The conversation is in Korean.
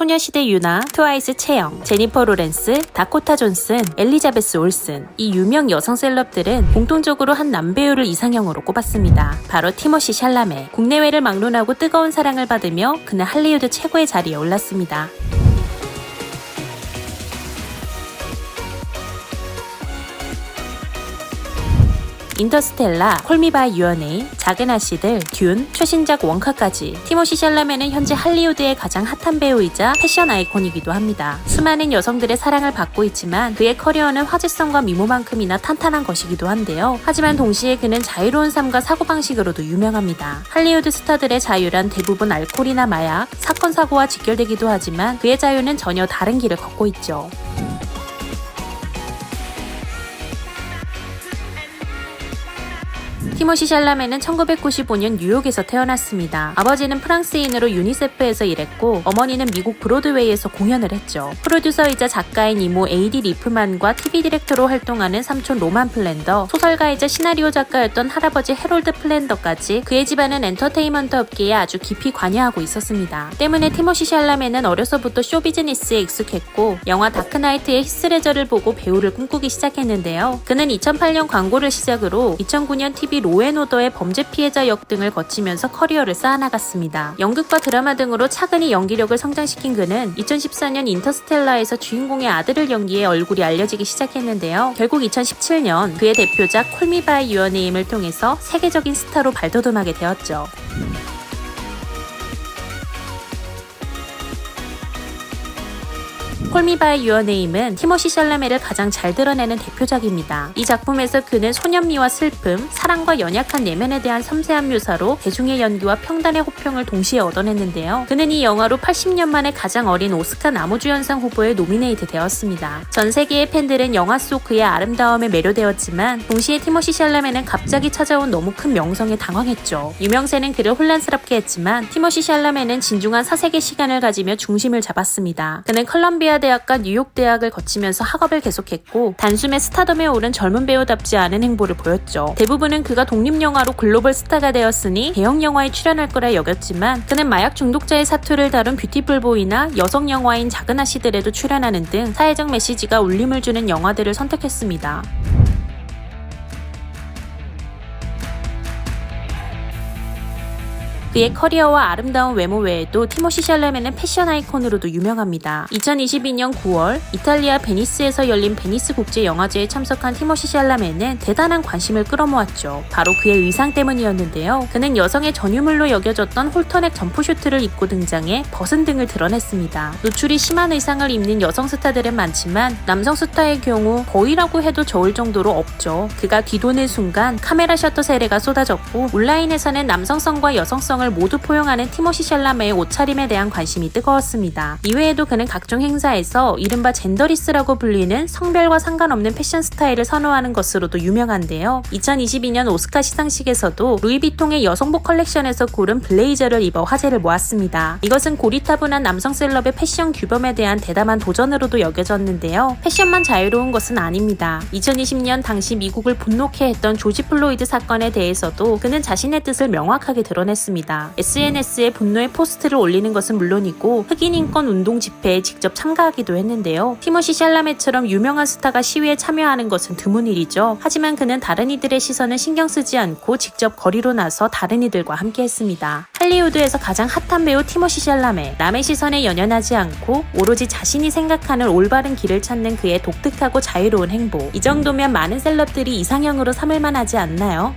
소녀시대 유나, 트와이스 채영, 제니퍼 로렌스, 다코타 존슨, 엘리자베스 올슨 이 유명 여성 셀럽들은 공통적으로 한 남배우를 이상형으로 꼽았습니다. 바로 티모시 샬라메. 국내외를 막론하고 뜨거운 사랑을 받으며 그는 할리우드 최고의 자리에 올랐습니다. 인터스텔라, 콜미바이 유어네임, 작은 아씨들, 듄, 최신작 원카까지 티모시 샬라메는 현재 할리우드의 가장 핫한 배우이자 패션 아이콘이기도 합니다. 수많은 여성들의 사랑을 받고 있지만 그의 커리어는 화제성과 미모만큼이나 탄탄한 것이기도 한데요. 하지만 동시에 그는 자유로운 삶과 사고방식으로도 유명합니다. 할리우드 스타들의 자유란 대부분 알코올이나 마약, 사건 사고와 직결되기도 하지만 그의 자유는 전혀 다른 길을 걷고 있죠. 티모시 샬라메는 1995년 뉴욕에서 태어났습니다. 아버지는 프랑스인으로 유니세프에서 일했고 어머니는 미국 브로드웨이에서 공연을 했죠. 프로듀서이자 작가인 이모 에이디 리프만과 TV 디렉터로 활동하는 삼촌 로만 플랜더, 소설가이자 시나리오 작가였던 할아버지 해롤드 플랜더까지 그의 집안은 엔터테인먼트 업계에 아주 깊이 관여하고 있었습니다. 때문에 티모시 샬라메는 어려서부터 쇼비즈니스에 익숙했고 영화 다크나이트의 히스레저를 보고 배우를 꿈꾸기 시작했는데요. 그는 2008년 광고를 시작으로 2009년 TV 로 앤오더의 범죄 피해자 역 등을 거치면서 커리어를 쌓아나갔습니다. 연극과 드라마 등으로 차근히 연기력을 성장시킨 그는 2014년 인터스텔라에서 주인공의 아들을 연기해 얼굴이 알려지기 시작했는데요. 결국 2017년 그의 대표작 콜미바이 유어네임을 통해서 세계적인 스타로 발돋움하게 되었죠. 콜미바의 유어네임은 티모시 샬라메를 가장 잘 드러내는 대표작입니다. 이 작품에서 그는 소년미와 슬픔, 사랑과 연약한 내면에 대한 섬세한 묘사로 대중의 연기와 평단의 호평을 동시에 얻어냈는데요. 그는 이 영화로 80년 만에 가장 어린 오스카 나무주연상 후보에 노미네이트 되었습니다. 전 세계의 팬들은 영화 속 그의 아름다움에 매료되었지만 동시에 티모시 샬라메는 갑자기 찾아온 너무 큰 명성에 당황했죠. 유명세는 그를 혼란스럽게 했지만 티모시 샬라메는 진중한 사색의 시간을 가지며 중심을 잡았습니다. 그는 컬럼비아 대학과 뉴욕 대학을 거치면서 학업을 계속했고 단숨에 스타덤에 오른 젊은 배우답지 않은 행보를 보였죠. 대부분은 그가 독립영화로 글로벌 스타가 되었으니 대형 영화에 출연할 거라 여겼지만 그는 마약 중독자의 사투를 다룬 뷰티풀 보이나 여성 영화인 작은 아씨들에도 출연하는 등 사회적 메시지가 울림을 주는 영화들을 선택했습니다. 그의 커리어와 아름다운 외모 외에도 티모시 샬라메는 패션 아이콘으로도 유명합니다. 2022년 9월 이탈리아 베니스에서 열린 베니스 국제 영화제에 참석한 티모시 샬라메는 대단한 관심을 끌어모았죠. 바로 그의 의상 때문이었는데요. 그는 여성의 전유물로 여겨졌던 홀터넥 점프 슈트를 입고 등장해 벗은 등을 드러냈습니다. 노출이 심한 의상을 입는 여성 스타들은 많지만 남성 스타의 경우 거의라고 해도 저울 정도로 없죠. 그가 뒤도는 순간 카메라 셔터 세례가 쏟아졌고 온라인에서는 남성성과 여성성 여성을 모두 포용하는 티모시 샬라메의 옷차림에 대한 관심이 뜨거웠습니다. 이외에도 그는 각종 행사에서 이른바 젠더리스라고 불리는 성별과 상관없는 패션 스타일을 선호하는 것으로도 유명한데요. 2022년 오스카 시상식에서도 루이비통의 여성복 컬렉션에서 고른 블레이저를 입어 화제를 모았습니다. 이것은 고리타분한 남성 셀럽의 패션 규범에 대한 대담한 도전으로도 여겨졌는데요. 패션만 자유로운 것은 아닙니다. 2020년 당시 미국을 분노케 했던 조지 플로이드 사건에 대해서도 그는 자신의 뜻을 명확하게 드러냈습니다. 있습니다. SNS에 분노의 포스트를 올리는 것은 물론이고 흑인 인권 운동 집회에 직접 참가하기도 했는데요. 티모시 샬라메처럼 유명한 스타가 시위에 참여하는 것은 드문 일이죠. 하지만 그는 다른 이들의 시선을 신경 쓰지 않고 직접 거리로 나서 다른 이들과 함께 했습니다. 할리우드에서 가장 핫한 배우 티모시 샬라메. 남의 시선에 연연하지 않고 오로지 자신이 생각하는 올바른 길을 찾는 그의 독특하고 자유로운 행보. 이 정도면 많은 셀럽들이 이상형으로 삼을 만하지 않나요?